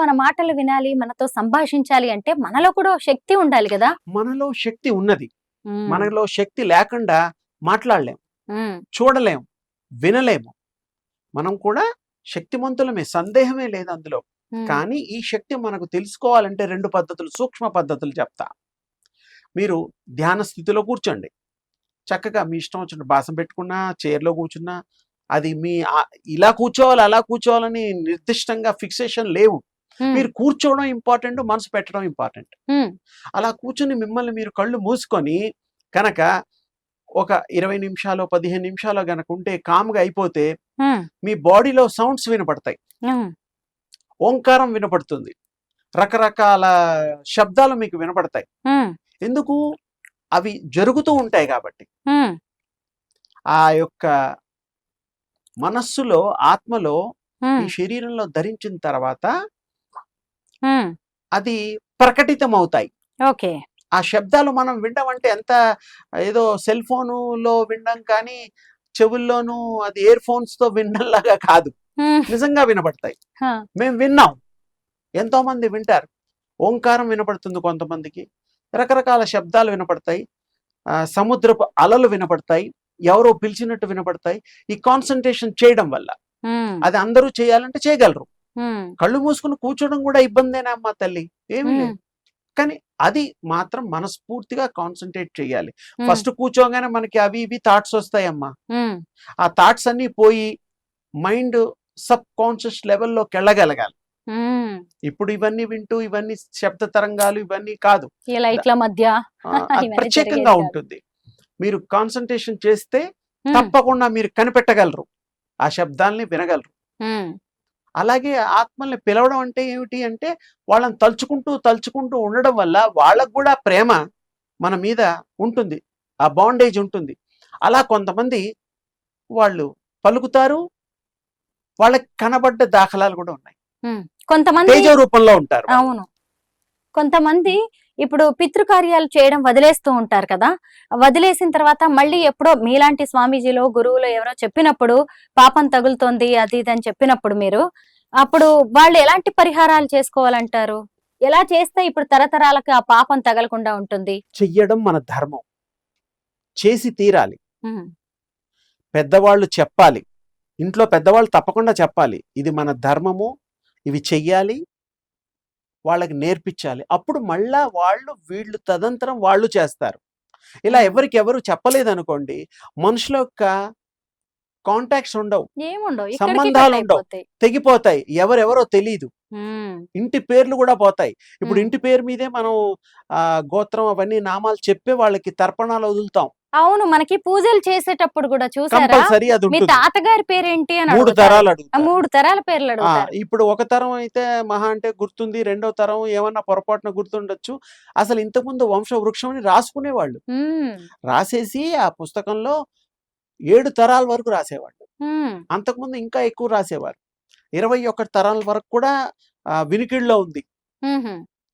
మన మాటలు వినాలి మనతో సంభాషించాలి అంటే మనలో కూడా శక్తి ఉండాలి కదా? మనలో శక్తి ఉన్నది. మనలో శక్తి లేకుండా మాట్లాడలేం ఉమ్, చూడలేం వినలేము మనం కూడా శక్తిమంతులమే సందేహమే లేదు అందులో. కానీ ఈ శక్తి మనకు తెలుసుకోవాలంటే రెండు పద్ధతులు సూక్ష్మ పద్ధతులు చెప్తా. మీరు ధ్యాన స్థితిలో కూర్చోండి. చక్కగా మీ ఇష్టం వచ్చిన బాసం పెట్టుకున్నా చైర్లో కూర్చున్నా అది మీ ఇలా కూర్చోవాలి అలా కూర్చోవాలని నిర్దిష్టంగా ఫిక్సేషన్ లేవు. మీరు కూర్చోవడం ఇంపార్టెంట్ మనసు పెట్టడం ఇంపార్టెంట్. అలా కూర్చుని మిమ్మల్ని మీరు కళ్ళు మూసుకొని కనుక ఒక ఇరవై నిమిషాలు పదిహేను నిమిషాలు గనక ఉంటే కామ్గా అయిపోతే మీ బాడీలో సౌండ్స్ వినపడతాయి. ఓంకారం వినపడుతుంది. రకరకాల శబ్దాలు మీకు వినపడతాయి. ఎందుకు? అవి జరుగుతూ ఉంటాయి కాబట్టి. ఆ యొక్క మనస్సులో ఆత్మలో ఈ శరీరంలో ధరించిన తర్వాత అది ప్రకటితం అవుతాయి ఓకే. ఆ శబ్దాలు మనం వినడం అంటే ఎంత ఏదో సెల్ ఫోనులో వినడం కానీ చెవుల్లోనూ అది ఇయర్ ఫోన్స్తో వినడంలాగా కాదు. నిజంగా వినపడతాయి హా, మేము విన్నాం. ఎంతో మంది వింటారు. ఓంకారం వినపడుతుంది కొంతమందికి. రకరకాల శబ్దాలు వినపడతాయి. సముద్రపు అలలు వినపడతాయి. ఎవరో పిలిచినట్టు వినపడతాయి. ఈ కాన్సన్ట్రేషన్ చేయడం వల్ల. అది అందరూ చేయాలంటే చేయగలరు. కళ్ళు మూసుకుని కూర్చోవడం కూడా ఇబ్బందేనా అమ్మా తల్లి? ఏమీ లేదు. కానీ అది మాత్రం మనస్ఫూర్తిగా కాన్సన్ట్రేట్ చేయాలి. ఫస్ట్ కూర్చోగానే మనకి అవి ఇవి థాట్స్ వస్తాయమ్మా. ఆ థాట్స్ అన్ని పోయి మైండ్ సబ్ కాన్షియస్ లెవెల్లోకి వెళ్ళగలగాలి ఇప్పుడు ఇవన్నీ వింటూ ఇవన్నీ శబ్ద తరంగాలు ఇవన్నీ కాదు. లైట్ల మధ్య ప్రత్యేకంగా. ఉంటుంది. మీరు కాన్సన్ట్రేషన్ చేస్తే తప్పకుండా మీరు కనిపెట్టగలరు. ఆ శబ్దాల్ని వినగలరు. అలాగే ఆత్మల్ని పిలవడం అంటే ఏమిటి అంటే వాళ్ళని తలుచుకుంటూ తలుచుకుంటూ ఉండడం వల్ల వాళ్ళకు కూడా ప్రేమ మన మీద ఉంటుంది. ఆ బాండేజ్ ఉంటుంది. అలా కొంతమంది వాళ్ళు పలుకుతారు వాళ్ళకి కనబడ్డ దాఖలాలు కూడా ఉన్నాయి. కొంతమంది తేజ రూపంలో ఉంటారు. అవును. కొంతమంది ఇప్పుడు పితృకార్యాలు చేయడం వదిలేస్తూ ఉంటారు కదా. వదిలేసిన తర్వాత మళ్ళీ ఎప్పుడో మీలాంటి స్వామీజీలో గురువులు ఎవరో చెప్పినప్పుడు పాపం తగులుతోంది అది ఇది అని చెప్పినప్పుడు మీరు అప్పుడు వాళ్ళు ఎలాంటి పరిహారాలు చేసుకోవాలంటారు? ఎలా చేస్తే ఇప్పుడు తరతరాలకు ఆ పాపం తగలకుండా ఉంటుంది? చెయ్యడం మన ధర్మం. చేసి తీరాలి. పెద్దవాళ్ళు చెప్పాలి. ఇంట్లో పెద్దవాళ్ళు తప్పకుండా చెప్పాలి. ఇది మన ధర్మము ఇవి చెయ్యాలి వాళ్ళకి నేర్పించాలి. అప్పుడు మళ్ళా వాళ్ళు వీళ్ళు తదంతరం వాళ్ళు చేస్తారు. ఇలా ఎవరికి ఎవరు చెప్పలేదు అనుకోండి మనుషుల యొక్క కాంటాక్ట్స్ ఉండవు సంబంధాలు ఉండవు. తెగిపోతాయి. ఎవరెవరో తెలియదు ఇంటి పేర్లు కూడా పోతాయి. ఇప్పుడు. ఇంటి పేరు మీదే మనం గోత్రం అవన్నీ నామాలు చెప్పే వాళ్ళకి తర్పణాలు వదులుతాం. అవును మనకి పూజలు చేసేటప్పుడు కూడా చూసారా? మీ తాతగారి పేరేంటి అని మూడు. తరాలు మూడు తరాల పేర్లు ఇప్పుడు ఒక తరం అయితే మహా అంటే గుర్తుంది రెండో తరం ఏమన్నా పొరపాటున గుర్తుండొచ్చు. అసలు ఇంతకుముందు వంశ వృక్షం అని రాసుకునేవాళ్ళు. రాసేసి ఆ పుస్తకంలో ఏడు తరాల వరకు రాసేవాళ్ళు. అంతకుముందు ఇంకా ఎక్కువ రాసేవారు. ఇరవై ఒక్క తరాల వరకు కూడా వినికిడిలో ఉంది.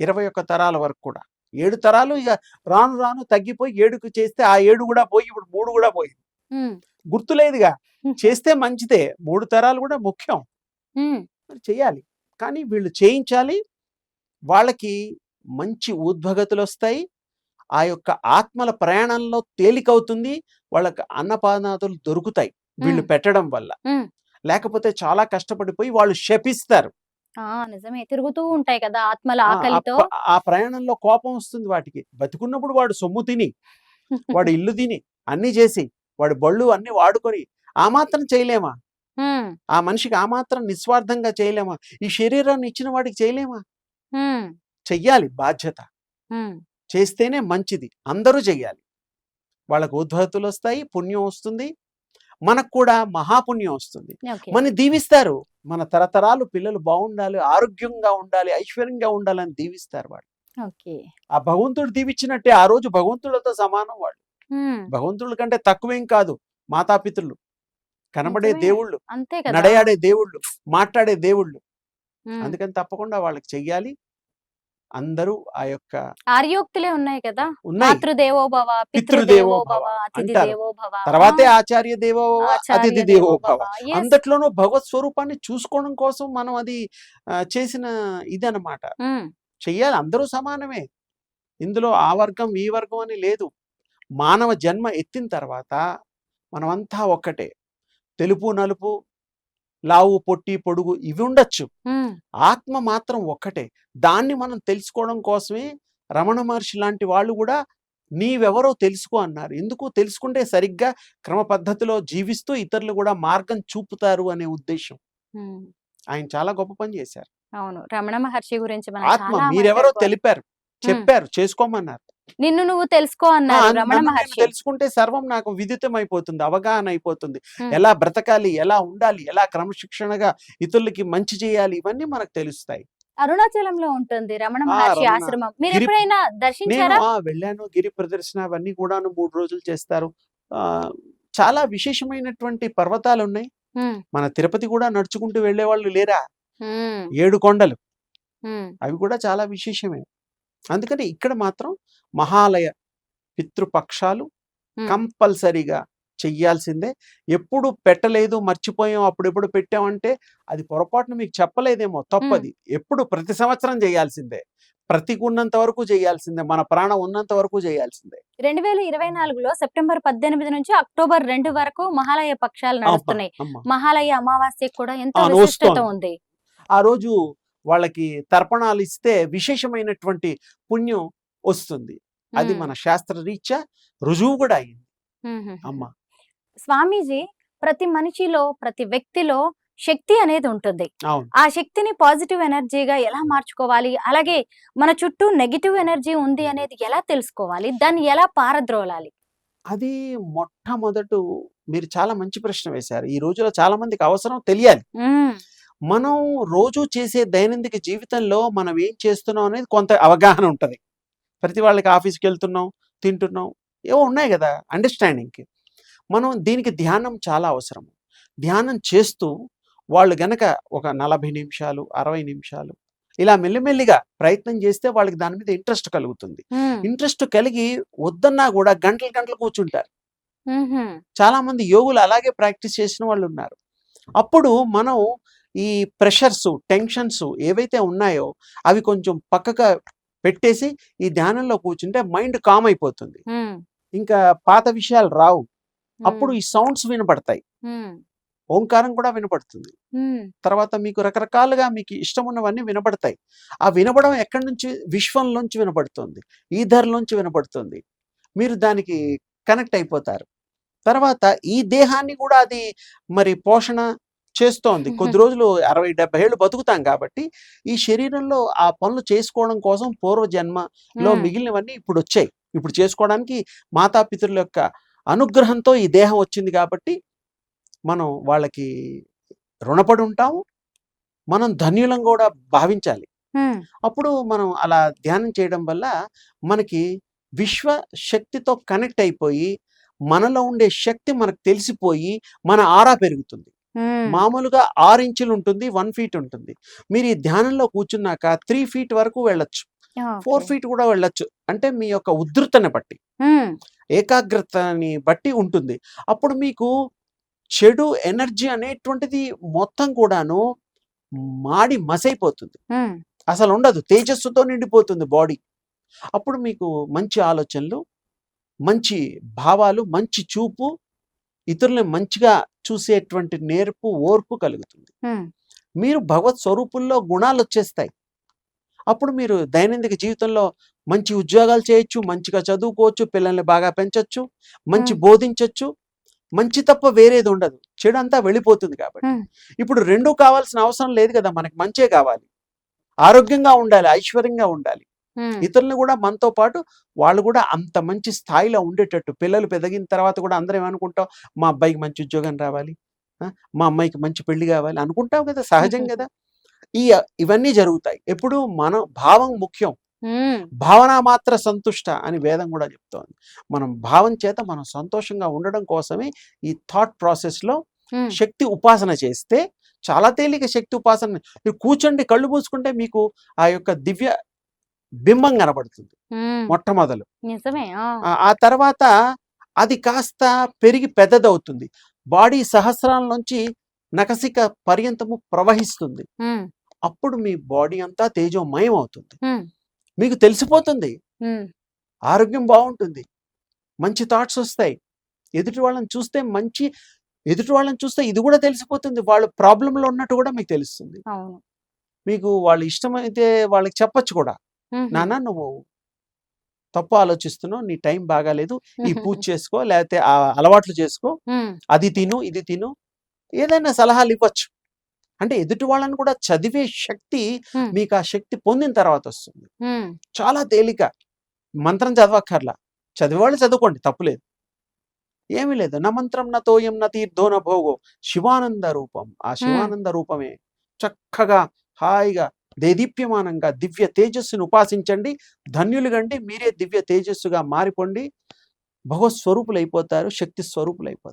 ఇరవై ఒక్క తరాల వరకు కూడా. ఏడు తరాలు ఇక రాను రాను తగ్గిపోయి ఏడుకు చేస్తే ఆ ఏడు కూడా పోయి ఇప్పుడు మూడు కూడా పోయింది. గుర్తులేదుగా చేస్తే మంచిదే. మూడు తరాలు కూడా ముఖ్యం. మరి చేయాలి. కానీ వీళ్ళు చేయించాలి. వాళ్ళకి మంచి ఉద్భగతులు వస్తాయి. ఆ యొక్క ఆత్మల ప్రయాణంలో తేలికవుతుంది వాళ్ళకి అన్నపానాదులు దొరుకుతాయి. వీళ్ళు. పెట్టడం వల్ల. లేకపోతే చాలా కష్టపడిపోయి వాళ్ళు శపిస్తారు. నిజమే. తిరుగుతూ ఉంటాయి కదా! ఆత్మల ఆకలితో. ఆ ప్రయాణంలో కోపం వస్తుంది వాటికి. బతికున్నప్పుడు వాడు సొమ్ము తిని వాడు ఇల్లు తిని అన్ని చేసి వాడి బళ్ళు అన్ని వాడుకొని ఆ మాత్రం చేయలేమా? ఆ మనిషికి ఆ మాత్రం నిస్వార్థంగా చేయలేమా? ఈ శరీరాన్ని ఇచ్చిన వాడికి చేయలేమా? చెయ్యాలి బాధ్యత. చేస్తేనే మంచిది. అందరూ చెయ్యాలి. వాళ్ళకు ఉద్భతులు వస్తాయి పుణ్యం వస్తుంది మనకు కూడా మహాపుణ్యం వస్తుంది. మన దీవిస్తారు. మన తరతరాలు పిల్లలు బాగుండాలి ఆరోగ్యంగా ఉండాలి ఐశ్వర్యంగా ఉండాలని దీవిస్తారు వాళ్ళు. ఆ భగవంతుడు దీవించినట్టే ఆ రోజు భగవంతుడితో సమానం వాళ్ళు. భగవంతుడి కంటే తక్కువేం కాదు. మాతాపితృలు. కనబడే. దేవుళ్ళు. నడయాడే దేవుళ్ళు. మాట్లాడే దేవుళ్ళు. అందుకని తప్పకుండా వాళ్ళకి చెయ్యాలి. అందరూ ఆ యొక్క ఆర్యోక్తులే ఉన్నాయి కదా? మాతృదేవోభవ పితృదేవోభవ. దేవోభవ తర్వాతే ఆచార్య దేవోభవ అతిథి దేవోభవ. అందట్లోనూ భగవత్ స్వరూపాన్ని చూసుకోవడం కోసం మనం అది చేసిన ఇదన్నమాట. ఉమ్, చెయ్యాలి. అందరూ సమానమే. ఇందులో ఆ వర్గం ఈ వర్గం అని లేదు. మానవ జన్మ ఎత్తిన తర్వాత మనమంతా ఒక్కటే. తెలుపు నలుపు లావు పొట్టి పొడుగు ఇవి ఉండొచ్చు. ఆత్మ మాత్రం ఒక్కటే. దాన్ని మనం తెలుసుకోవడం కోసమే రమణ మహర్షి లాంటి వాళ్ళు కూడా నీవెవరో తెలుసుకో అన్నారు. ఎందుకు? తెలుసుకుంటే సరిగ్గా క్రమ పద్ధతిలో జీవిస్తూ ఇతరులు కూడా మార్గం చూపుతారు అనే ఉద్దేశం. ఆయన చాలా గొప్ప పని చేశారు. అవును. రమణ మహర్షి గురించి ఆత్మ మీరెవరో. తెలిపారు. చెప్పారు. చేసుకోమన్నారు. నిన్ను నువ్వు తెలుసుకో అన్నారు తెలుసుకుంటే సర్వం నాకు విదితం అయిపోతుంది అవగాహన అయిపోతుంది. ఎలా బ్రతకాలి ఎలా ఉండాలి ఎలా క్రమశిక్షణగా ఇతరులకి మంచి చేయాలి ఇవన్నీ మనకు తెలుస్తాయి. అరుణాచలంలో ఉంటుంది రమణ మహర్షి. ఆశ్రమం. మీరు ఎప్పుడైనా దర్శించారా? వెళ్ళాను గిరి ప్రదర్శన అవన్నీ కూడాను మూడు రోజులు చేస్తారు. ఆ, చాలా విశేషమైనటువంటి పర్వతాలు ఉన్నాయి. మన తిరుపతి కూడా నడుచుకుంటూ వెళ్ళే వాళ్ళు లేరా ఏడు కొండలు. అవి కూడా చాలా విశేషమే. అందుకని ఇక్కడ మాత్రం మహాలయ పితృపక్షాలు. కంపల్సరీగా చెయ్యాల్సిందే. ఎప్పుడు పెట్టలేదు మర్చిపోయాం అప్పుడెప్పుడు పెట్టామంటే అది పొరపాటున మీకు చెప్పలేదేమో తప్పది. ఎప్పుడు ప్రతి సంవత్సరం చేయాల్సిందే ప్రతికున్నంత వరకు చేయాల్సిందే మన ప్రాణం ఉన్నంత వరకు చేయాల్సిందే రెండు వేల ఇరవై నాలుగులో సెప్టెంబర్ పద్దెనిమిది నుంచి అక్టోబర్ రెండు వరకు మహాలయ పక్షాలు నడుస్తున్నాయి. మహాలయ అమావాస్య కూడా ఎంతో విశిష్టత. ఉంది? ఆ రోజు వాళ్ళకి తర్పణాలు ఇస్తే విశేషమైనటువంటి పుణ్యం వస్తుంది. అది మన శాస్త్ర రీత్యా రుజువు కూడా అయింది. అమ్మ. స్వామీజీ ప్రతి మనిషిలో ప్రతి వ్యక్తిలో శక్తి అనేది ఉంటుంది. ఆ శక్తిని పాజిటివ్ ఎనర్జీగా ఎలా మార్చుకోవాలి? అలాగే మన చుట్టూ నెగిటివ్ ఎనర్జీ ఉంది అనేది ఎలా తెలుసుకోవాలి? దాన్ని ఎలా పారద్రోలాలి? అది మొట్టమొదట మీరు చాలా మంచి ప్రశ్న వేశారు. ఈ రోజులో చాలా మందికి అవసరం తెలియాలి. మనం రోజు చేసే దైనందిక జీవితంలో మనం ఏం చేస్తున్నాం అనేది కొంత అవగాహన ఉంటుంది. ప్రతి వాళ్ళకి ఆఫీస్కి వెళ్తున్నాం తింటున్నాం ఏవో ఉన్నాయి కదా అండర్స్టాండింగ్కి మనం దీనికి ధ్యానం చాలా అవసరం. ధ్యానం చేస్తూ వాళ్ళు గనక ఒక నలభై నిమిషాలు అరవై నిమిషాలు ఇలా మెల్లిమెల్లిగా ప్రయత్నం చేస్తే వాళ్ళకి దాని మీద ఇంట్రెస్ట్ కలుగుతుంది. ఇంట్రెస్ట్ కలిగి వద్దన్నా కూడా గంటలు గంటలు కూర్చుంటారు. చాలా మంది యోగులు అలాగే ప్రాక్టీస్ చేసిన వాళ్ళు ఉన్నారు. అప్పుడు మనం ఈ ప్రెషర్స్ టెన్షన్స్ ఏవైతే ఉన్నాయో అవి కొంచెం పక్కగా పెట్టేసి ఈ ధ్యానంలో కూర్చుంటే మైండ్ కామ్ అయిపోతుంది. ఇంకా పాత విషయాలు రావు. అప్పుడు ఈ సౌండ్స్ వినపడతాయి ఓంకారం కూడా వినపడుతుంది తర్వాత మీకు రకరకాలుగా మీకు ఇష్టం ఉన్నవన్నీ వినపడతాయి ఆ వినపడం ఎక్కడి నుంచి? విశ్వంలోంచి వినపడుతుంది ఈధర్లోంచి వినపడుతుంది మీరు దానికి కనెక్ట్ అయిపోతారు. తర్వాత ఈ దేహాన్ని కూడా అది మరి పోషణ చేస్తోంది. కొద్ది రోజులు అరవై డెబ్బై ఏళ్ళు బతుకుతాం కాబట్టి ఈ శరీరంలో ఆ పనులు చేసుకోవడం కోసం పూర్వ జన్మలో మిగిలినవన్నీ ఇప్పుడు వచ్చాయి. ఇప్పుడు చేసుకోవడానికి మాతాపితరుల యొక్క అనుగ్రహంతో ఈ దేహం వచ్చింది కాబట్టి మనం వాళ్ళకి రుణపడి ఉంటాము. మనం ధన్యులం కూడా భావించాలి. అప్పుడు మనం అలా ధ్యానం చేయడం వల్ల మనకి విశ్వ శక్తితో కనెక్ట్ అయిపోయి మనలో ఉండే శక్తి మనకు తెలిసిపోయి మన ఆరా పెరుగుతుంది. మామూలుగా ఆరు ఇంచులు ఉంటుంది వన్ ఫీట్ ఉంటుంది. మీరు ఈ ధ్యానంలో కూర్చున్నాక త్రీ ఫీట్ వరకు వెళ్ళొచ్చు. ఫోర్. ఫీట్ కూడా వెళ్ళొచ్చు. అంటే మీ యొక్క ఉధృతని బట్టి. ఏకాగ్రతని బట్టి ఉంటుంది. అప్పుడు మీకు చెడు ఎనర్జీ అనేటువంటిది మొత్తం కూడాను మాడి మసైపోతుంది. అసలు ఉండదు. తేజస్సుతో నిండిపోతుంది బాడీ. అప్పుడు మీకు మంచి ఆలోచనలు మంచి భావాలు మంచి చూపు ఇతరులను మంచిగా చూసేటువంటి నేర్పు ఓర్పు కలుగుతుంది. మీరు భగవత్ స్వరూపుల్లో గుణాలు వచ్చేస్తాయి. అప్పుడు మీరు దైనందిక జీవితంలో మంచి ఉద్యోగాలు చేయొచ్చు మంచిగా చదువుకోవచ్చు పిల్లల్ని బాగా పెంచొచ్చు మంచి మ్మ్. బోధించొచ్చు. మంచి తప్ప వేరేది ఉండదు. చెడు అంతా వెళ్ళిపోతుంది కాబట్టి. ఇప్పుడు రెండు కావాల్సిన అవసరం లేదు కదా మనకి మంచే కావాలి. ఆరోగ్యంగా ఉండాలి ఐశ్వర్యంగా ఉండాలి. ఇతరులను కూడా మనతో పాటు వాళ్ళు కూడా అంత మంచి స్థాయిలో ఉండేటట్టు. పిల్లలు పెరిగిన తర్వాత కూడా అందరం ఏమనుకుంటాం? మా అబ్బాయికి మంచి ఉద్యోగం రావాలి. మా అమ్మాయికి మంచి పెళ్ళి కావాలి అనుకుంటాం కదా! సహజం కదా! ఈ ఇవన్నీ జరుగుతాయి. ఎప్పుడు మన భావం ముఖ్యం. భావన మాత్ర సంతుష్ట అని వేదం కూడా చెప్తోంది. మనం భావం చేత మనం సంతోషంగా ఉండడం కోసమే ఈ థాట్ ప్రాసెస్లో ఉమ్, శక్తి ఉపాసన చేస్తే చాలా తేలిక శక్తి ఉపాసన. మీరు కూర్చోండి కళ్ళు మూసుకుంటే మీకు ఆ యొక్క దివ్య బింబం కనబడుతుంది మొట్టమొదలు. నిజమే ఆ, తర్వాత అది కాస్త పెరిగి పెద్దదవుతుంది. బాడీ సహస్రాల నుంచి నకసిక పర్యంతము ప్రవహిస్తుంది. అప్పుడు మీ బాడీ అంతా తేజోమయం అవుతుంది. మీకు తెలిసిపోతుంది. ఆరోగ్యం బాగుంటుంది. మంచి థాట్స్ వస్తాయి. ఎదుటి వాళ్ళని చూస్తే మంచి ఎదుటి వాళ్ళని చూస్తే ఇది కూడా తెలిసిపోతుంది. వాళ్ళు ప్రాబ్లంలో ఉన్నట్టు కూడా మీకు తెలుస్తుంది. మీకు వాళ్ళు ఇష్టమైతే వాళ్ళకి చెప్పొచ్చు కూడా. నాన్న నువ్వు తప్పు ఆలోచిస్తున్నావు నీ టైం బాగాలేదు ఈ పూజ చేసుకో లేకపోతే ఆ అలవాట్లు చేసుకో అది తిను ఇది తిను ఏదైనా సలహాలు ఇవ్వచ్చు. అంటే ఎదుటి వాళ్ళని కూడా చదివే శక్తి. మీకు ఆ శక్తి పొందిన తర్వాత వస్తుంది. చాలా తేలిక. మంత్రం చదవక్కర్లా. చదివేవాళ్ళు చదువుకోండి తప్పులేదు ఏమీ లేదు. నా మంత్రం నా తోయం నా తీర్థో నా భోగో. శివానంద రూపం. ఆ శివానంద రూపమే చక్కగా హాయిగా దేదీప్యమానంగా దివ్య తేజస్సును ఉపాసించండి. ధన్యులు కండి మీరే దివ్య తేజస్సుగా మారిపోండి. భగవత్ స్వరూపులు అయిపోతారు శక్తి స్వరూపులు అయిపోతారు